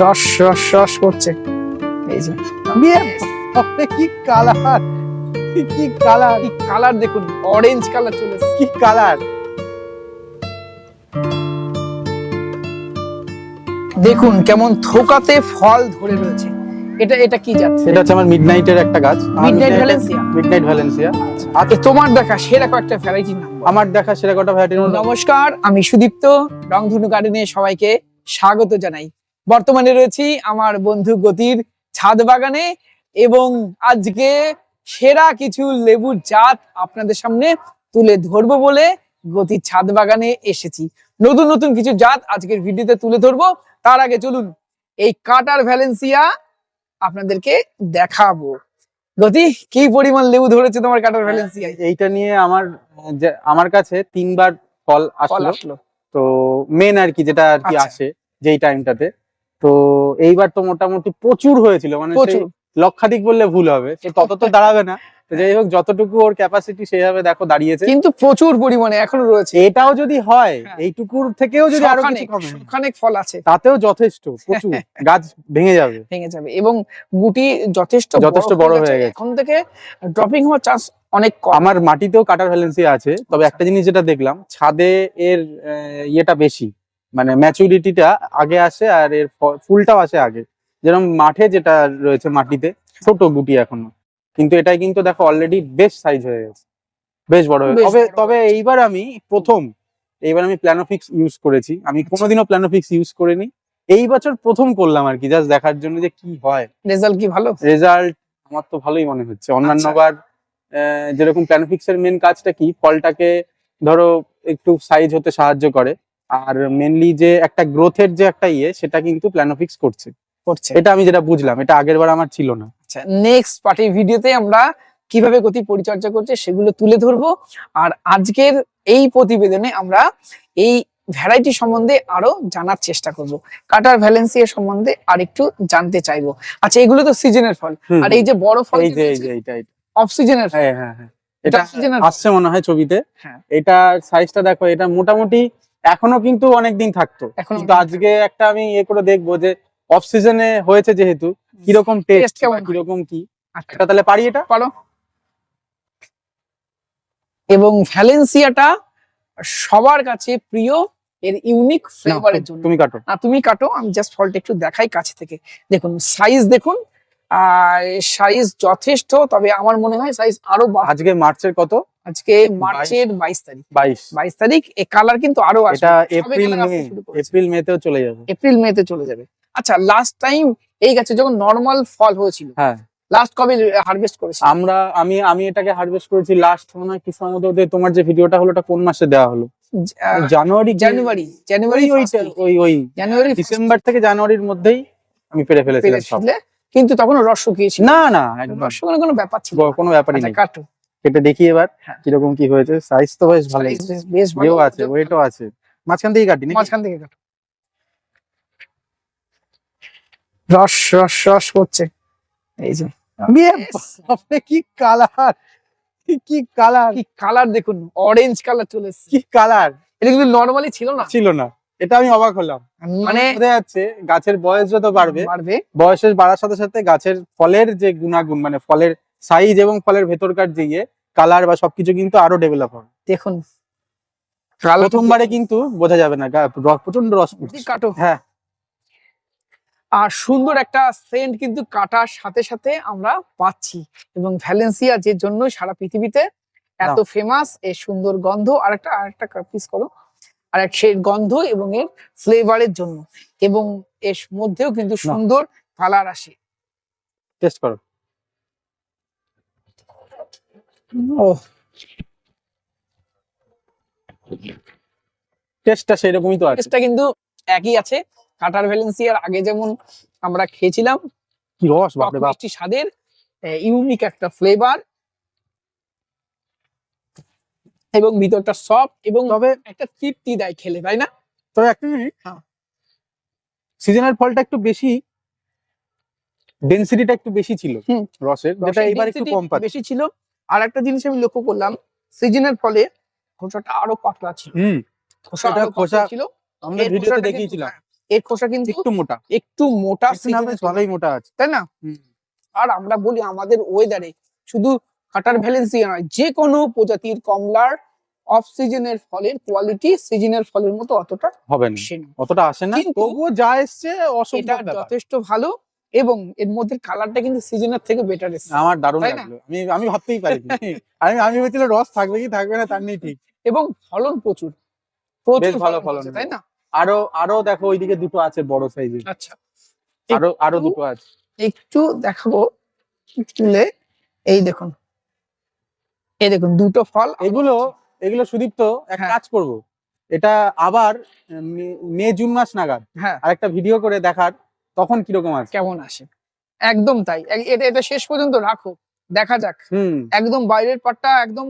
রস রস রস করছে এই যে কি কালার? কি কালার? কি কালার দেখুন অরেঞ্জ কালার চলে কি কালার? দেখুন কেমন থোকাতে ফল ধরে রয়েছে। এটা এটা কি জাত? এটা হচ্ছে আমার মিডনাইটের একটা গাছ। মিডনাইট ভ্যালেন্সিয়া মিডনাইট ভ্যালেন্সিয়া আচ্ছা তোমার দেখা সেরা কয়েকটা ভ্যারাইটি নাম আমার দেখা সেরা কটা ভ্যারাইটি নমস্কার আমি সুদীপ্ত রংধনু গার্ডেনে সবাইকে স্বাগত জানাই। বর্তমানে রয়েছি আমার বন্ধু গতির ছাদ বাগানে এবং আজকে সেরা কিছু লেবুর জাত আপনাদের সামনে তুলে ধরবো বলে গতির ছাদ বাগানে এসেছি। নতুন নতুন কিছু জাত আজকের ভিডিওতে তুলে ধরবো। তার আগে চলুন এই কাটার ভ্যালেন্সিয়া আপনাদেরকে দেখাবো। গতি কি পরিমাণ লেবু ধরেছে তোমার কাটার ভ্যালেন্সিয়া এইটা নিয়ে আমার আমার কাছে তিনবার ফল আসলো। তো মেন আর কি যেটা আর কি আচ্ছা। আসে যেই টাইমটাতে তো এইবার তো মোটামুটি প্রচুর হয়েছিল মানে প্রচুর। লক্ষাধিক বললে ভুল হবে তত তো দাঁড়াবে না। যাই হোক যতটুকু ওর ক্যাপাসিটি সেভাবে দেখো দাঁড়িয়েছে। কিন্তু প্রচুর পরিমাণে এখনও রয়েছে। এটাও যদি হয় হ্যাঁ। এইটুকুর থেকেও যদি আরও কিছু কমে। ফল আছে। তাতেও যথেষ্ট প্রচুর। গাছ ভেঙে যাবে। ভেঙে যাবে। এবং গুটি যথেষ্ট যথেষ্ট বড় হয়ে গেছে। এখন থেকে ড্রপিং হওয়ার চান্স অনেক কম। আমার মাটিতেও কাটার ভ্যালেন্সি আছে তবে একটা জিনিস যেটা দেখলাম ছাদে এর ইয়েটা বেশি। মানে ম্যাচুরিটিটা আগে আসে আর এর ফুলটাও আসে আগে। যেরকম মাঠে যেটা রয়েছে মাটিতে ছোট গুটি এখনও। কিন্তু এটাই কিন্তু দেখো অলরেডি বেশ সাইজ হয়ে গেছে। বেশ বড় হয়ে তবে তবে এইবার আমি প্রথম এইবার আমি প্ল্যানোফিক্স ইউজ করেছি। আমি আচ্ছা। কোনোদিনও প্ল্যানোফিক্স ইউজ করিনি। এই বছর প্রথম করলাম আর কি জাস্ট দেখার জন্য যে কি হয়। রেজাল্ট কি ভালো? রেজাল্ট আমার তো ভালোই মনে হচ্ছে। অন্যান্য আচ্ছা। বার যেরকম প্ল্যানোফিক্স এর মেন কাজটা কি? ফলটাকে ধরো একটু সাইজ হতে সাহায্য করে। আর মেনলি যে একটা গ্রোথের যে একটা ইয়ে সেটা কিন্তু প্ল্যানোফিক্স করছে। করছে। এটা আমি যেটা বুঝলাম এটা আগের বার আমার ছিল না। আচ্ছা নেক্সট পার্টির ভিডিওতে আমরা কীভাবে গতি পরিচর্যা করছে সেগুলো তুলে ধরবো। আর আজকের এই প্রতিবেদনে আমরা এই ভ্যারাইটি সম্বন্ধে আরও জানার চেষ্টা করব। কাটার ভ্যালেন্সিয়া সম্বন্ধে আর একটু জানতে চাইব। আচ্ছা এগুলো তো সিজনের ফল। আর এই যে বড় ফল এই যে এই যে। অফ সিজনের হ্যাঁ হ্যাঁ হ্যাঁ। এটা আসছে মনে হয় ছবিতে। হ্যাঁ। এটা সাইজটা দেখো এটা মোটামুটি এখনও কিন্তু অনেক দিন থাকতো। এখনও কিন্তু আজকে একটা আমি ইয়ে করে দেখব যে অফ সিজনে হয়েছে যেহেতু কীরকম টেস্ট কীরকম কি? আচ্ছা। এটা তাহলে পারি এটা? পারো এবং ভ্যালেন্সিয়াটা সবার কাছে প্রিয় এর ইউনিক ফ্লেভারের জন্য। তুমি কাটো। না তুমি কাটো আমি জাস্ট ফলটা একটু দেখাই কাছে থেকে। দেখুন সাইজ দেখুন আর সাইজ যথেষ্ট তবে আমার মনে হয় সাইজ আরও আজকে মার্চের কত? আজকে মার্চের বাইশ তারিখ। বাইশ। বাইশ তারিখ এ কালার কিন্তু আরও এটা এপ্রিল মে। এপ্রিল মেতেও চলে যাবে। এপ্রিল মেতে চলে যাবে। আচ্ছা লাস্ট টাইম এই গাছে যখন নর্মাল ফল হয়েছিল হ্যাঁ। লাস্ট কবে হারভেস্ট করেছে আমরা আমি আমি এটাকে হারভেস্ট করেছি লাস্ট মনে হয় কিছু মধ্যে তোমার যে ভিডিওটা হলো ওটা কোন মাসে দেওয়া হলো? জানুয়ারি জানুয়ারি জানুয়ারি ওই ওই জানুয়ারি ডিসেম্বর থেকে জানুয়ারির মধ্যেই আমি পেরে ফেলেছিলাম সব। কিন্তু তখন রস শুকিয়েছি না না রস কোনো ব্যাপার ছিল কোনো ব্যাপারই আচ্ছা নেই। কাটো। কেটে দেখি এবার হ্যাঁ। কীরকম কি হয়েছে। সাইজ তো বেশ Size বেশ- ভালো ইয়েও আছে ওয়েটও আছে। মাঝখান থেকে কাটি নাকি? মাঝখান থেকে কাটো। রস রস রস করছে এই যে। কি কালার কি কালার কি কালার দেখুন অরেঞ্জ কালার চলে কি কালার এটা কিন্তু নর্মালি ছিল না। ছিল না। এটা আমি অবাক হলাম। মানে বোঝা যাচ্ছে গাছের বয়স যত বাড়বে। বাড়বে। বয়সের বাড়ার সাথে সাথে গাছের ফলের যে গুণাগুণ মানে ফলের সাইজ এবং ফলের ভেতরকার যে ইয়ে কালার বা সবকিছু কিন্তু আরও ডেভেলপ হবে। দেখুন। প্রথমবারে কিন্তু বোঝা যাবে না প্রচণ্ড রস। কাটো। হ্যাঁ। আর সুন্দর একটা সেন্ট কিন্তু কাটার সাথে সাথে আমরা পাচ্ছি। এবং ভ্যালেন্সিয়া যে জন্য সারা পৃথিবীতে এত ফেমাস এর সুন্দর গন্ধ আর একটা আর একটা পিস করো। আর এক সেই গন্ধ এবং এর ফ্লেভারের জন্য। এবং এর মধ্যেও কিন্তু সুন্দর কালার আসে। টেস্ট করো। ও। টেস্টটা সেরকমই তো আছে। টেস্টটা কিন্তু একই আছে। কাটার ভ্যালেন্সিয়ার আগে যেমন আমরা খেয়েছিলাম কি রস বাপরে বাপ। মিষ্টি স্বাদের ইউনিক একটা ফ্লেভার এবং ভিতরটা সফট এবং তবে একটা তৃপ্তি দেয় খেলে তাই না? তবে একটা হ্যাঁ। সিজনাল ফলটা একটু বেশি ডেনসিটিটা একটু বেশি ছিল। রসের যেটা এবার একটু কম পাচ্ছে। বেশি ছিল। আর একটা জিনিস আমি লক্ষ্য করলাম সিজনের ফলে খোসাটা আরও পাতলা ছিল। হুম খোসা এটা আরও পাতলা খোসা- ছিল। আমরা এর ভিডিওতে খোসাটা দেখিয়েছিলাম। এর খোসা কিন্তু একটু মোটা। মোটা ভালোই মোটা আছে। তাই না? হুম। আর আমরা বলি আমাদের ওয়েদারে শুধু কাটার ভ্যালেন্সিয়া নয় যে কোনো প্রজাতির কমলার অফ সিজনের ফলের কোয়ালিটি সিজনের ফলের মতো অতটা হবে না। অতটা আসে না তবুও যা এসছে ব্যাপার। যথেষ্ট ভালো। এবং এর মধ্যে কালারটা কিন্তু সিজনের থেকে বেটার এসেছে। আমার দারুণ লাগল। আমি আমি ভাবতেই পারি আমি আমি ভেবেছিলাম রস থাকবে কি থাকবে না তার নেই ঠিক। এবং ফলন প্রচুর। প্রচুর বেশ ভালো ফলন তাই না? আরও আরও দেখো ওইদিকে দুটো আছে বড় সাইজের আচ্ছা। আরও আরও দুটো আছে। একটু দেখাবো তুলে এই দেখুন। এই দেখুন দুটো ফল এগুলো এগুলো সুদীপ্ত এক হ্যাঁ। কাজ করব। এটা আবার মে- জুন মাস নাগাদ হ্যাঁ। আরেকটা ভিডিও করে দেখার। তখন কীরকম আসে কেমন আসে? একদম তাই। এটা এটা শেষ পর্যন্ত রাখো। দেখা যাক। হুম। একদম বাইরের পাটটা একদম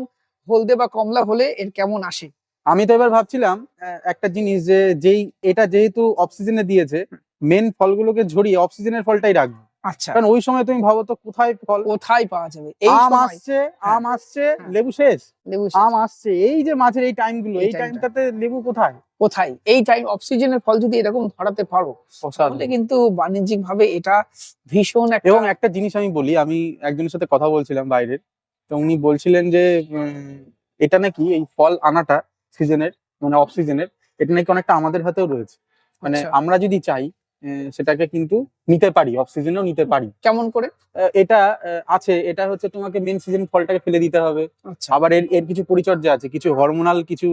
হলদে বা কমলা হলে এর কেমন আসে? আমি তো এবার ভাবছিলাম একটা জিনিস যে যেই এটা যেহেতু অফ সিজনে দিয়েছে মেন ফলগুলোকে ঝরিয়ে অক্সিজেনের সিজনের ফলটাই রাখবে। আচ্ছা। কারণ ওই সময় তুমি ভাবো তো কোথায় ফল? কোথায় পাওয়া যাবে? এই আম আসছে হ্যাঁ। আম আসছে হ্যাঁ। লেবু শেষ? লেবু আম আসছে। এই যে মাঝের এই টাইমগুলো এই। টাইমটাতে লেবু কোথায়? কোথায়? এই টাইম অক্সিজেনের ফল যদি এরকম ধরাতে পারো তাহলে কিন্তু বাণিজ্যিক ভাবে এটা ভীষণ এবং একটা জিনিস আমি বলি আমি একজনের সাথে কথা বলছিলাম বাইরের তো উনি বলছিলেন যে এটা নাকি এই ফল আনাটা সিজনের মানে অফ সিজনের এটা নাকি অনেকটা আমাদের হাতেও রয়েছে। মানে আচ্ছা। আমরা যদি চাই সেটাকে কিন্তু নিতে পারি অফ সিজনেও নিতে পারি। কেমন করে? এটা আছে এটা হচ্ছে তোমাকে মেন সিজন ফলটাকে ফেলে দিতে হবে। আচ্ছা। আবার এর এর কিছু পরিচর্যা আছে কিছু হরমোনাল কিছু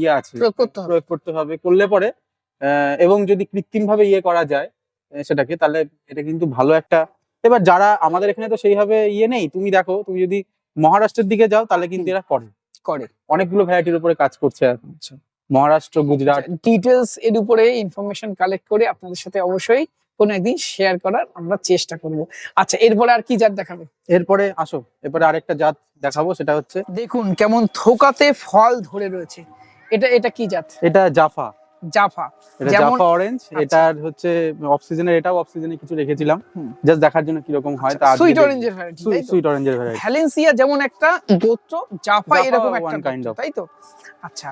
ইয়ে আছে প্রয়োগ করতে হবে। করলে পরে এবং যদি কৃত্রিম ভাবে ইয়ে করা যায় সেটাকে তাহলে এটা কিন্তু ভালো একটা এবার যারা আমাদের এখানে তো সেইভাবে ইয়ে নেই তুমি দেখো তুমি যদি মহারাষ্ট্রের দিকে যাও তাহলে কিন্তু এরা করে। করে। অনেকগুলো ভ্যারাইটির উপরে কাজ করছে এখন। আচ্ছা মহারাষ্ট্র গুজরাট। ডিটেলস এর উপরে ইনফরমেশন কালেক্ট করে আপনাদের সাথে অবশ্যই কোনো একদিন শেয়ার করার আমরা চেষ্টা করব। আচ্ছা এরপরে আর কি জাত দেখাবে? এরপরে আসো এরপরে আরেকটা জাত দেখাবো সেটা হচ্ছে দেখুন কেমন থোকাতে ফল ধরে রয়েছে। এটা এটা কি জাত? এটা জাফা। জাফা। এটা জাফা অরেঞ্জ আচ্ছা। এটার হচ্ছে অফ সিজনের এটাও অফ সিজনে কিছু রেখেছিলাম। জাস্ট দেখার জন্য কীরকম হয় তা সুইট অরেঞ্জের ভ্যারাইটি সুইট অরেঞ্জের ভ্যারাইটি ভ্যালেন্সিয়া যেমন একটা গোত্র জাফা এরকম একটা গোত্র, of. তাই তো? আচ্ছা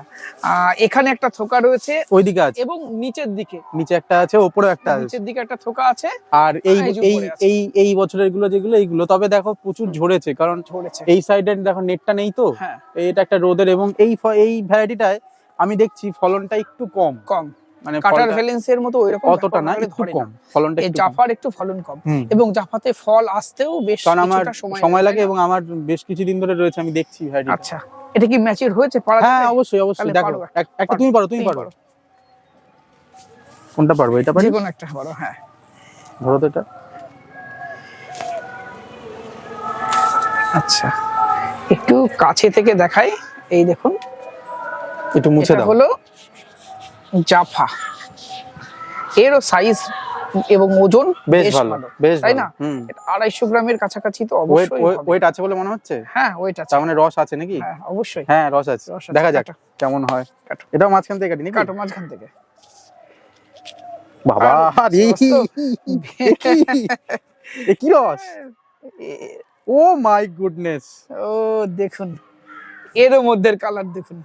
এখানে একটা থোকা রয়েছে ওইদিকে আছে। এবং নিচের দিকে। নিচে একটা আছে ওপরে একটা আছে। নিচের দিকে একটা থোকা আছে আর এই এই এই এই বছরেরগুলো যেগুলো এইগুলো। তবে দেখো প্রচুর ঝরেছে কারণ এই সাইডে দেখো নেটটা নেই তো। হ্যাঁ। এটা একটা রোদের এবং এই এই ভ্যারাইটিটায় আমি দেখছি ফলনটা একটু কম। কম। মানে কাটার ফলটা ভ্যালেন্সিয়ার মতো ওইরকম অতটা না একটু কম ফলনটা একটু জাফার একটু ফলন কম। এবং জাফাতে ফল আসতেও বেশ কিছুটা সময় সময় লাগে এবং আমার বেশ কিছুদিন ধরে রয়েছে আমি দেখছি ভ্যারাইটি আচ্ছা। এটা কি ম্যাচিউর হয়েছে পারা হ্যাঁ অবশ্যই অবশ্যই। দেখো এক- একটা। তুমি পারো তুমি পারো। পারো। কোনটা পারব এটা পারি? কোনো একটা বড় হ্যাঁ। ধরো তো এটা। আচ্ছা। একটু কাছে থেকে দেখাই। এই দেখুন। একটু মুছে দাও। হলো জাফা। এরও সাইজ এবং ওজন বেশ ভালো বেশ তাই না? এটা আড়াইশো গ্রামের কাছাকাছি তো অবশ্যই। ওয়েট আছে বলে মনে হচ্ছে? হ্যাঁ ওয়েট আছে। মানে রস আছে নাকি? হ্যাঁ অবশ্যই। হ্যাঁ রস আছে। দেখা যাক কেমন হয়। কাটো। এটাও মাঝখান থেকে কাটি নাকি? কাটো মাঝখান থেকে। বাবা আরে, রে, এ কি? এ কি রস? ও মাই গুডনেস। ও দেখুন। এরও মধ্যের কালার দেখুন।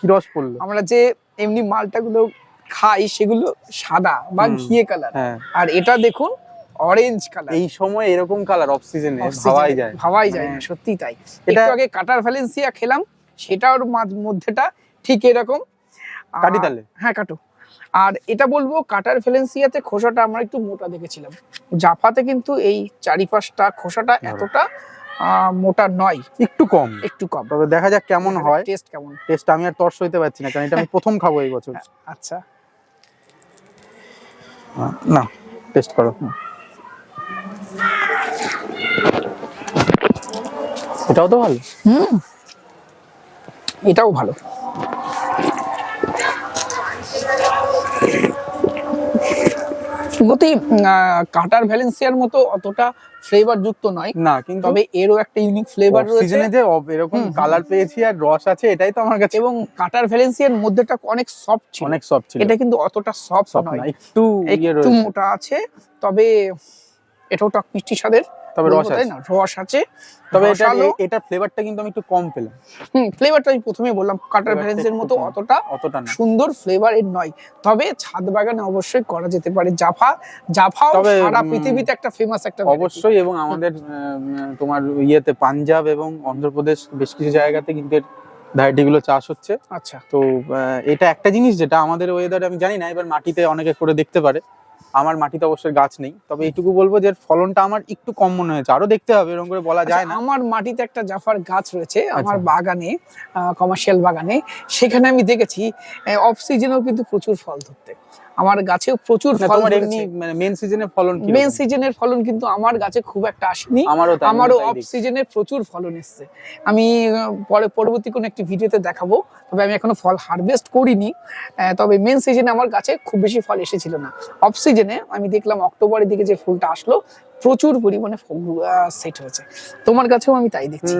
কি রস পড়ল? আমরা যে এমনি মালটাগুলো খাই সেগুলো সাদা বা ঘিয়ে কালার হ্যাঁ। আর এটা দেখুন অরেঞ্জ কালার এই সময় এরকম কালার অফ সিজনে ভাবাই যায়। ভাবাই যায় না হ্যাঁ। সত্যি তাই। এটা- একটু আগে কাটার ভ্যালেন্সিয়া খেলাম সেটার মধ্যেটা ঠিক এরকম। কাটি তাহলে। হ্যাঁ কাটো। আর এটা বলব কাটার ভ্যালেন্সিয়াতে খোসাটা আমরা একটু মোটা দেখেছিলাম। জাফাতে কিন্তু এই চারিপাশটা খোসাটা এতটা মোটা নয়। একটু কম। একটু কম। তবে দেখা যাক কেমন হয়। টেস্ট কেমন? টেস্ট আমি আর তর্স হইতে পারছি না কারণ এটা আমি প্রথম খাব এই বছর। আচ্ছা। না টেস্ট করো। এটাও তো ভালো? হুম। এটাও ভালো। গতি কাটার ভ্যালেন্সিয়ার মতো অতটা ফ্লেভার যুক্ত নয়। না কিন্তু তবে এরও একটা ইউনিক ফ্লেভার রয়েছে। সিজনে যে এরকম। কালার পেয়েছি আর রস আছে এটাই তো আমার কাছে এবং কাটার ভ্যালেন্সিয়ার মধ্যেটা অনেক সফট ছিল। অনেক সফট ছিল। এটা কিন্তু অতটা সফট সফট নয়। না একটু ইয়ে একটু মোটা আছে তবে এটাও টক মিষ্টি স্বাদের। তবে রস আছে। না? রস আছে তবে এটা এটা ফ্লেভারটা কিন্তু আমি একটু কম পেলাম। হুম ফ্লেভারটা আমি প্রথমেই বললাম কাটার ভ্যারেন্সের মতো অতটা অতটা না। সুন্দর ফ্লেভার এর নয়। তবে ছাদ বাগানে অবশ্যই করা যেতে পারে জাফা। তবে, সারা পৃথিবীতে একটা ফেমাস একটা অবশ্যই এবং আমাদের তোমার ইয়েতে পাঞ্জাব এবং অন্ধ্রপ্রদেশ বেশ কিছু জায়গাতে কিন্তু ভ্যারাইটি গুলো চাষ হচ্ছে। আচ্ছা। তো এটা একটা জিনিস যেটা আমাদের ওয়েদারে আমি জানি না এবার মাটিতে অনেকে করে দেখতে পারে। আমার মাটিতে অবশ্যই গাছ নেই। তবে এইটুকু বলব যে ফলনটা আমার একটু কম মনে হয়েছে। আরও দেখতে হবে এরকম করে বলা যায় আচ্ছা, না। আমার মাটিতে একটা জাফার গাছ রয়েছে আমার আচ্ছা। বাগানে কমার্শিয়াল বাগানে। সেখানে আমি দেখেছি অফ সিজনেও কিন্তু প্রচুর ফল ধরতে। আমার গাছে প্রচুর ফলন মেন সিজনে ফলন কি মেন সিজনের ফলন কিন্তু আমার গাছে খুব একটা আসেনি। আমারও আমারও অফ। সিজনে প্রচুর ফলন এসছে। আমি পরে পরবর্তী কোনো একটি ভিডিওতে দেখাবো। তবে আমি এখনও ফল হারভেস্ট করিনি। তবে মেন সিজনে আমার গাছে খুব বেশি ফল এসেছিল না। অফ সিজনে আমি দেখলাম অক্টোবরের দিকে যে ফুলটা আসলো প্রচুর পরিমাণে সেট হয়েছে। তোমার কাছেও আমি তাই দেখছি।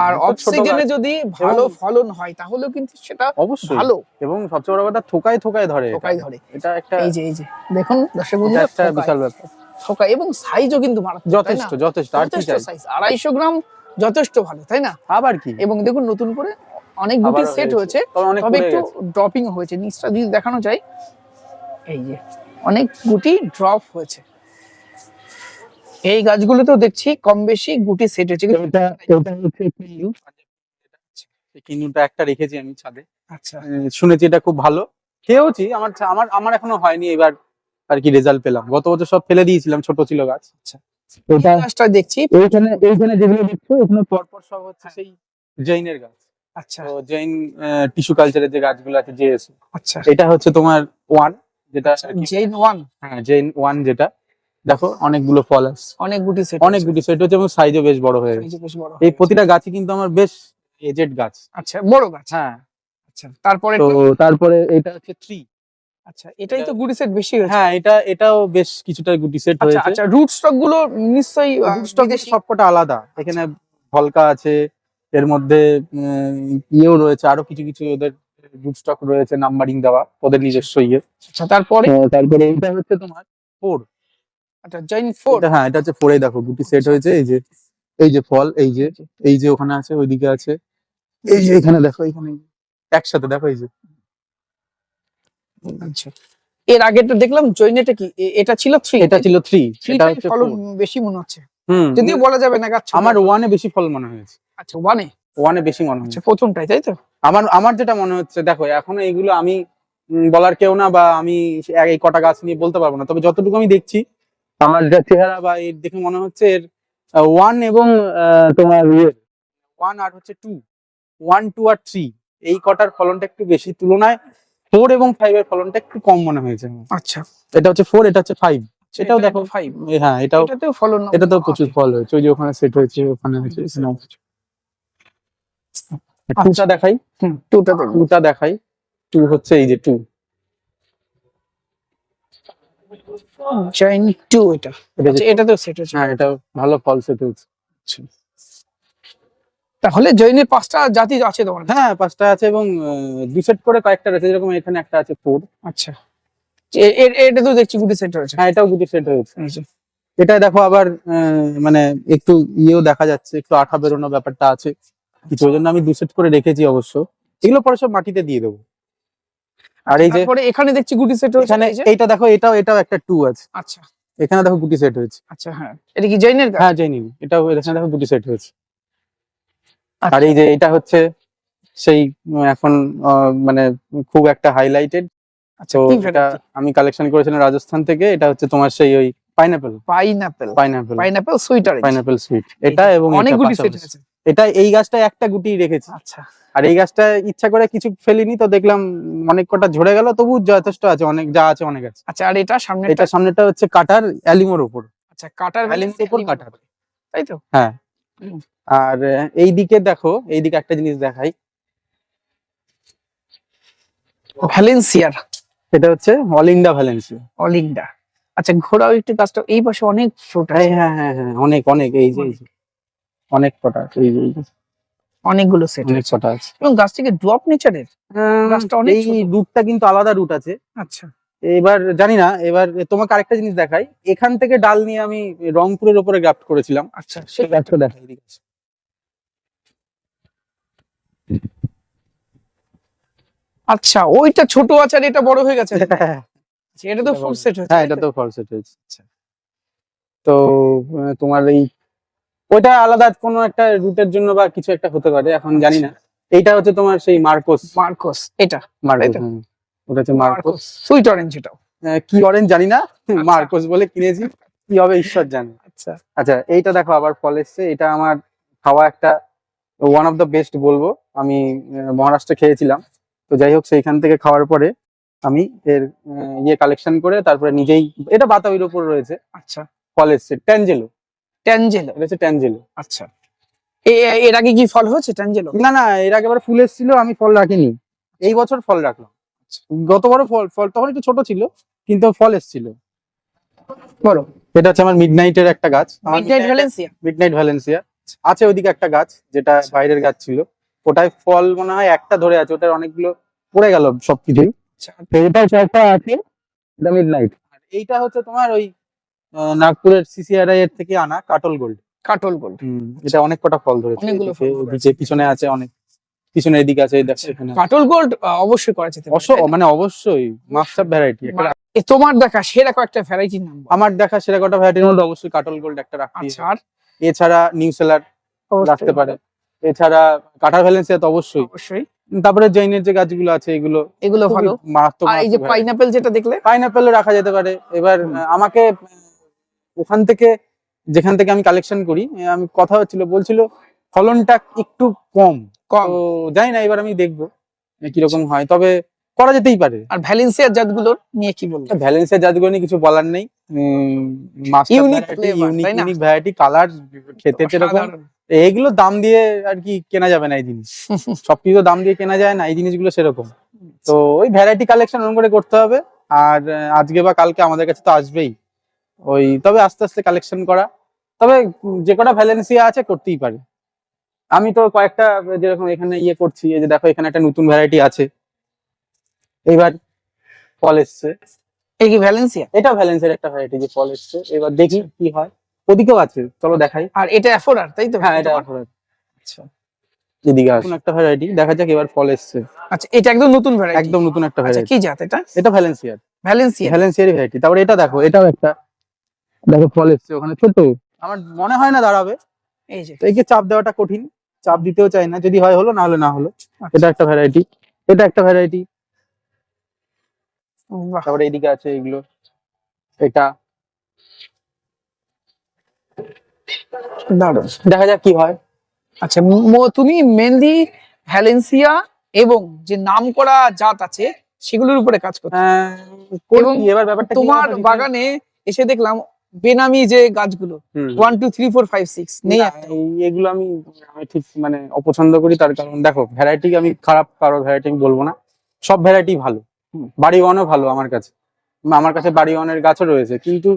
আর অফ সিজনে যদি ভালো ফলন হয় তাহলেও কিন্তু সেটা অবশ্যই। ভালো। এবং সবচেয়ে বড় কথা থোকায় থোকায় ধরে। থোকাই ধরে। এটা একটা এই যে এই যে দেখুন দর্শক এটা বন্ধুরা একটা বিশাল ব্যাপার। থোকায় এবং সাইজও কিন্তু মারাত্মক যথেষ্ট যথেষ্ট আর কি সাইজ আড়াইশো গ্রাম যথেষ্ট ভালো তাই না? আবার কি? এবং দেখুন নতুন করে অনেক গুটি সেট হয়েছে। তবে অনেক একটু ড্রপিং হয়েছে। নিচটা যদি দেখানো যায় এই যে অনেক গুটি ড্রপ হয়েছে। এই গাছগুলোতেও দেখছি কম বেশি গুটি সেট হয়েছে এটা এটা হচ্ছে কিনু কিনুটা একটা রেখেছি আমি ছাদে। আচ্ছা। শুনেছি এটা খুব ভালো। খেয়েওছি আমার আমার আমার এখনও হয়নি এবার আর কি রেজাল্ট পেলাম। গত বছর সব ফেলে দিয়েছিলাম ছোট ছিল গাছ। আচ্ছা। এটা গাছটা দেখছি। এইখানে এইখানে যেগুলো দেখছ এখানে পরপর সব হচ্ছে সেই জৈনের গাছ। আচ্ছা। তো জৈন টিস্যু কালচারের যে গাছগুলো আছে আচ্ছা। এটা হচ্ছে তোমার ওয়ান যেটা জেন ওয়ান হ্যাঁ জৈন ওয়ান যেটা। দেখো অনেকগুলো ফল আসছে অনেক গুটি সেট অনেক গুটি সেট হচ্ছে এবং সাইজও বেশ বড় হয়ে গেছে। এই প্রতিটা গাছই কিন্তু আমার বেশ এজেড গাছ। আচ্ছা বড় গাছ? হ্যাঁ। আচ্ছা তারপরে তো তারপরে এটা হচ্ছে থ্রি আচ্ছা এটাই তো গুটি সেট বেশি হয়েছে। হ্যাঁ এটা এটাও বেশ কিছুটা গুটি সেট আচ্ছা হয়েছে। আচ্ছা রুট স্টকগুলো নিশ্চয়ই আহ, স্টক। সবকটা আলাদা। এখানে ভলকা আছে এর মধ্যে ইয়েও রয়েছে আরও কিছু কিছু ওদের রুট স্টক রয়েছে নাম্বারিং দেওয়া ওদের নিজস্ব ইয়ে। আচ্ছা তারপরে? তারপরে এটা হচ্ছে তোমার ফোর আচ্ছা জৈন ফোর হ্যাঁ এটা হচ্ছে ফোরে দেখো গুটি সেট হয়েছে এই যে এই যে ফল এই যে এই যে ওখানে আছে ওইদিকে আছে এই যে এখানে দেখো এখানে একসাথে দেখো এই যে। আচ্ছা। এর আগে তো দেখলাম জৈনেটা কি এটা ছিল থ্রি এটা ছিল থ্রি এটা হচ্ছে ফলন বেশি মনে হচ্ছে। হুম যদিও বলা যাবে না গাছ। আমার ওয়ানে বেশি ফল মনে হয়েছে। আচ্ছা বেশি মনে হয়েছে। আচ্ছা প্রথমটাই তাই তো? আমার আমার যেটা মনে হচ্ছে দেখো এখনও এইগুলো আমি বলার কেউ না বা আমি এই কটা গাছ নিয়ে বলতে পারব না। তবে যতটুকু আমি দেখছি আমার যা চেহারা বা এর দেখে মনে হচ্ছে এর ওয়ান এবং তোমার ওয়ান আর হচ্ছে টু ওয়ান টু আর থ্রি এই কটার ফলনটা একটু বেশি তুলনায় ফোর এবং ফাইভ এর ফলনটা একটু কম মনে হয়েছে আচ্ছা। এটা হচ্ছে ফোর এটা হচ্ছে ফাইভ এটাও দেখো ফাইভ হ্যাঁ এটাও এটাতেও ফলন এটা তো প্রচুর ফল হয়েছে। ওই যে ওখানে সেট হয়েছে ওখানে হয়েছে এখানেও হয়েছে। টুটা দেখাই। টুটা টুটা দেখাই। টু হচ্ছে এই যে টু জৈন টু এটা। এটা আচ্ছা এটাতেও সেট হয়েছে। হ্যাঁ এটা ভালো ফল সেট হয়েছে তাহলে জৈনের পাঁচটা জাতি আছে তোমার। হ্যাঁ পাঁচটা আছে এবং দু সেট করে কয়েকটা রয়েছে যেরকম এখানে একটা আছে ফোর আচ্ছা। এটা তো দেখছি গুটি সেট হয়েছে। হ্যাঁ এটাও গুটি সেট হয়েছে। এটা দেখো আবার মানে একটু ইয়েও দেখা যাচ্ছে একটু আঠা বেরোনো ব্যাপারটা আছে। কিছু ওই জন্য আমি দু সেট করে রেখেছি অবশ্য। এগুলো পরে সব মাটিতে দিয়ে দেবো। আর এই যে এখানে দেখছি গুটি সেট হয়েছে এখানে এইটা দেখো এটাও এটাও একটা টু আছে। আচ্ছা। এখানে দেখো গুটি সেট হয়েছে আচ্ছা হ্যাঁ। এটা কি জৈনের হ্যাঁ জানি এটাও এখানে দেখো গুটি সেট হয়েছে আচ্ছা। আর এই যে এটা হচ্ছে সেই এখন মানে খুব একটা হাইলাইটেড আচ্ছা এটা আমি কালেকশন করেছিলাম রাজস্থান থেকে। এটা হচ্ছে তোমার সেই ওই pineapple pineapple pineapple pineapple sweeter pineapple sweet এটা এবং অনেক এটা গুটি সেট পাশাপাশি। এটা এই গাছটা একটা গুটি রেখেছি। আচ্ছা। আর এই গাছটা ইচ্ছা করে কিছু ফেলিনি তো দেখলাম অনেক কটা ঝরে গেল তবু যথেষ্ট আছে অনেক যা আছে অনেক আছে। আচ্ছা আর এটা সামনে এটা সামনেটা হচ্ছে কাটার অ্যালিমোর উপর আচ্ছা কাটার অ্যালিমের ভ্যালেন্সি উপর অ্যালিমের কাটার। তাই তো? হ্যাঁ। আর এই দিকে দেখো এই দিকে একটা জিনিস দেখাই। ভ্যালেন্সিয়ার। এটা হচ্ছে অলিন্ডা ভ্যালেন্সি অলিন্ডা। আচ্ছা ঘোড়াও একটু গাছটা এই পাশে অনেক ফ্রুট হ্যাঁ হ্যাঁ হ্যাঁ অনেক অনেক যে এই যে। অনেক কটা আছে, এই যে এই অনেকগুলো সেট অনেক কটা আছে। এবং গাছ থেকে ড্রপ নেচারের গাছটা অনেক এই ছোট। রুটটা কিন্তু আলাদা রুট আছে। আচ্ছা। এবার জানি না এবার তোমাকে আরেকটা জিনিস দেখাই। এখান থেকে ডাল নিয়ে আমি রংপুরের উপরে গ্রাফট করেছিলাম। আচ্ছা সেই গাছটা দেখাই। এদিকে আসো। আচ্ছা ওইটা ছোট আছে আর এটা বড় হয়ে গেছে। আচ্ছা, এটা তো ফুল সেট হয়েছে হ্যাঁ এটা তো ফল সেট হয়েছে। তো আহ, তোমার এই ওইটা আলাদা কোনো একটা রুটের জন্য বা কিছু একটা হতে পারে এখন জানি না। এইটা হচ্ছে তোমার সেই মার্কোস। মার্কোস এটা মার্কোস হ্যাঁ। ওটা হচ্ছে মার্কোস। সুইট অরেঞ্জ এটাও। কি অরেঞ্জ জানি না মার্কোস বলে কিনেছি। কি হবে ঈশ্বর জানে। আচ্ছা। আচ্ছা এইটা দেখো আবার ফল এসছে এটা আমার খাওয়া একটা ওয়ান অফ দ্য বেস্ট বলব। আমি মহারাষ্ট্রে খেয়েছিলাম। তো যাই হোক সেইখান থেকে খাওয়ার পরে আমি এর ইয়ে কালেকশন করে তারপরে নিজেই এটা বাতাবির উপর রয়েছে। আচ্ছা। ফল এসছে ট্যানজেলো ট্যানজেলো। এটা হচ্ছে ট্যানজেলো। আচ্ছা। এর আগে কি ফল হয়েছে ট্যানজেলো? না না এর আগেবার ফুল এসেছিল আমি ফল রাখিনি। এই বছর ফল রাখলাম। গতবারও ফল ফল তখন একটু ছোট ছিল কিন্তু ফল এসেছিল। বলো। এটা হচ্ছে আমার মিডনাইটের একটা গাছ। Midnight Valencia. Midnight Valencia. আছে ওইদিকে একটা গাছ যেটা বাইরের গাছ ছিল। ওটায় ফল মনে হয় একটা ধরে আছে ওটার অনেকগুলো পড়ে গেল সবকিছুই। আচ্ছা। তো এটা একটা আছে এটা মিডনাইট। আর এইটা হচ্ছে তোমার ওই নাগপুরের সিসিআরআই এর থেকে আনা কাটল গোল্ড। কাটল গোল্ড। এটা অনেক কটা ফল ধরেছে। অনেকগুলো এদিকে, পিছনে আছে অনেক পিছনে এদিকে আছে কাটল গোল্ড অবশ্যই করা যেতে মানে অবশ্যই মাস্টার ভ্যারাইটি। তোমার দেখা সেরা কয়েকটা ভ্যারাইটির নাম আমার দেখা সেরা কটা ভ্যারাইটির মধ্যে অবশ্যই কাটল গোল্ড একটা রাখতে আচ্ছা আর? এছাড়া নিউ সেলার রাখতে পারে। এছাড়া কাটার ভ্যালেন্সিয়া তো অবশ্যই। অবশ্যই। তারপরে জৈনের যে গাছগুলো আছে এগুলো এগুলো ভালো। মারাত্মক আর এই যে পাইনাপেল যেটা দেখলে? পাইনাপেল রাখা যেতে পারে। এবার আমাকে ওখান থেকে যেখান থেকে আমি কালেকশন করি আমি কথা হচ্ছিল বলছিল ফলনটা একটু কম। কম। জানি না এবার আমি দেখব কীরকম হয়। তবে করা যেতেই পারে। আর ভ্যালেন্সিয়ার জাতগুলোর নিয়ে কি বলব? ভ্যালেন্সিয়া জাতগুলো নিয়ে কিছু বলার নেই। flavor, ইউনিক ভ্যারাইটি কালার খেতে যেরকম। এইগুলো দাম দিয়ে আর কি কেনা যাবে না এই জিনিস। সবকিছু দাম দিয়ে কেনা যায় না এই জিনিসগুলো সেরকম। তো ওই ভ্যারাইটি কালেকশন ওরকম করে করতে হবে। আর আজকে বা কালকে আমাদের কাছে তো আসবেই। ওই তবে আস্তে আস্তে কালেকশন করা। তবে যে কটা ভ্যালেন্সিয়া আছে করতেই পারে। আমি তো কয়েকটা যেরকম এখানে ইয়ে করছি এই যে দেখো এখানে একটা নতুন ভ্যারাইটি আছে। এইবার ফল এসছে। এই কি ভ্যালেন্সিয়া এটা ভ্যালেন্সিয়ার একটা ভ্যারাইটি যে ফল এসছে। এবার দেখি কি হয়। ওদিকেও আছে চলো দেখাই। আর এটা অ্যাফোর্ডার তাই তো? হ্যাঁ এটা তোমার? আচ্ছা। এদিকে আসুন একটা ভ্যারাইটি দেখা যাক এবার ফল এসছে। আচ্ছা এটা একদম নতুন ভ্যারাইটি একদম নতুন একটা আচ্ছা ভ্যারাইটি কি জাত এটা? এটা ভ্যালেন্সিয়ার ভ্যালেন্সিয়া ভ্যালেন্সিয়ারই ভ্যারাইটি তারপরে এটা দেখো এটাও একটা দেখো ফল এসছে ওখানে ছোট আমার মনে হয় না দাঁড়াবে। এই যে। তো একে চাপ দেওয়াটা কঠিন। চাপ দিতেও চাই না। যদি হয় হলো না হলে না হলো। আচ্ছা। এটা একটা ভ্যারাইটি এটা একটা ভ্যারাইটি তারপরে এইদিকে আছে এগুলো এটা। দারুণ। দেখা যাক কি হয়। আচ্ছা ম- তুমি মেনলি ভ্যালেন্সিয়া এবং যে নামকরা জাত আছে সেগুলোর উপরে কাজ করছ। আহ, করছি, এবার ব্যাপারটা তোমার বাগানে এসে দেখলাম বেনামি যে গাছগুলো one two three four five six নেই এগুলো আমি ঠিক মানে অপছন্দ করি তার কারণ দেখো ভ্যারাইটি আমি খারাপ কারও ভ্যারাইটি আমি বলব না। সব ভ্যারাইটি ভালো। বাড়ি ওয়ানও ভালো আমার কাছে। আমার কাছে বাড়ি ওয়ানের গাছও রয়েছে কিন্তু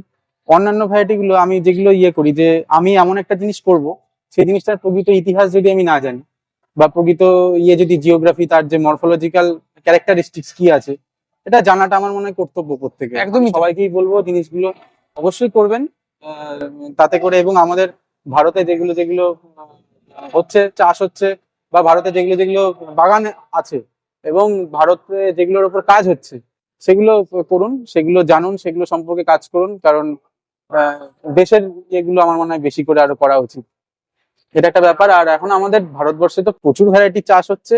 অন্যান্য ভ্যারাইটি গুলো আমি যেগুলো ইয়ে করি যে আমি এমন একটা জিনিস করব সেই জিনিসটার প্রকৃত ইতিহাস যদি আমি না জানি বা প্রকৃত ইয়ে যদি জিওগ্রাফি তার যে মরফোলজিক্যাল ক্যারেক্টারিস্টিক্স কি আছে এটা জানাটা আমার মনে হয় কর্তব্য প্রত্যেকে একদমই সবাইকেই বলব জিনিসগুলো অবশ্যই করবেন। তাতে করে এবং আমাদের ভারতে যেগুলো যেগুলো হচ্ছে, চাষ হচ্ছে বা ভারতে যেগুলো যেগুলো বাগান আছে এবং ভারতে যেগুলোর উপর কাজ হচ্ছে, সেগুলো করুন, সেগুলো জানুন, সেগুলো সম্পর্কে কাজ করুন, কারণ দেশের এগুলো আমার মনে হয় বেশি করে আরও করা উচিত। এটা একটা ব্যাপার। আর এখন আমাদের ভারতবর্ষে তো প্রচুর ভ্যারাইটি চাষ হচ্ছে।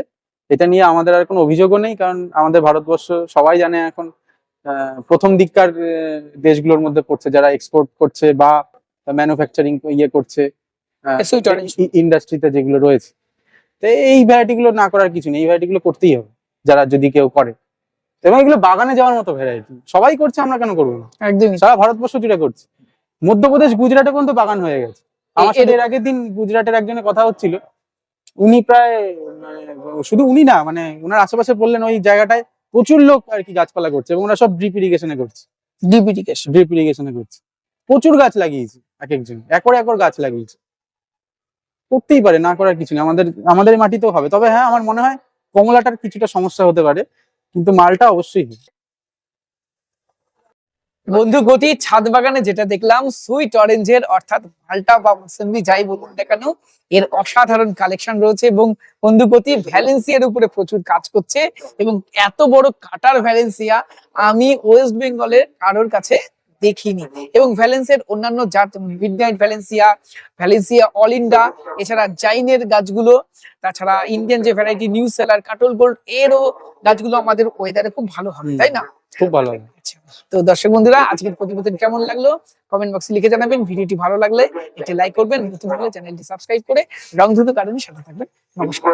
এটা নিয়ে আমাদের আর কোনো অভিযোগও নেই, কারণ আমাদের ভারতবর্ষ সবাই জানে এখন প্রথম দিককার দেশগুলোর মধ্যে পড়ছে যারা এক্সপোর্ট করছে বা ম্যানুফ্যাকচারিং ইয়ে করছে. ইন্ডাস্ট্রিতে যেগুলো রয়েছে। তো এই ভ্যারাইটি গুলো না করার কিছু নেই এই ভ্যারাইটি গুলো করতেই হবে যারা যদি কেউ করে। এবং এগুলো বাগানে যাওয়ার মতো ভ্যারাইটি সবাই করছে আমরা কেন করব না? একদমই। সারা ভারতবর্ষ জুড়ে করছে। মধ্যপ্রদেশ গুজরাটে পর্যন্ত বাগান হয়ে গেছে। আমার সাথে এর আগের দিন গুজরাটের একজনের কথা হচ্ছিল। উনি প্রায় মানে, শুধু উনি না মানে ওনার আশেপাশে বললেন ওই জায়গাটায় প্রচুর লোক আর কি গাছপালা করছে এবং ওরা সব ড্রিপ ইরিগেশনে করছে। ডিপিটিকেশন ড্রিপ ইরিগেশনে করছে। প্রচুর গাছ লাগিয়েছে এক একজন। একর একর গাছ লাগিয়েছে। করতেই পারে না করার কিছু নেই। আমাদের আমাদের মাটিতেও হবে। তবে হ্যাঁ আমার মনে হয় কমলাটার কিছুটা সমস্যা হতে পারে কিন্তু মালটা অবশ্যই হবে। বন্ধু গতি, ছাদ বাগানে যেটা দেখলাম, সুইট অরেঞ্জের, অর্থাৎ মাল্টা বা মৌসুমি যাই বলুন না কেন, এর অসাধারণ কালেকশন রয়েছে এবং বন্ধু গতি, ভ্যালেন্সিয়ার উপরে প্রচুর কাজ করছে এবং এত বড় কাটার ভ্যালেন্সিয়া আমি ওয়েস্ট বেঙ্গলের কারোর কাছে দেখিনি। এবং ভ্যালেন্সিয়ার অন্যান্য জাত midnight Valencia Valencia Olinda এছাড়া জাইনের গাছগুলো তাছাড়া ইন্ডিয়ান যে ভ্যারাইটি নিউ সেলার কাটল গোল্ড এরও গাছগুলো আমাদের ওয়েদারে খুব ভালো হবে তাই না? খুব ভালো আচ্ছা। তো দর্শক বন্ধুরা আজকের প্রতিবেদন কেমন লাগল? কমেন্ট বক্সে লিখে জানাবেন ভিডিওটি ভালো লাগলে একটি লাইক করবেন নতুন হলে চ্যানেলটি সাবস্ক্রাইব করে রংধনু কারণের সাথে থাকবেন। নমস্কার।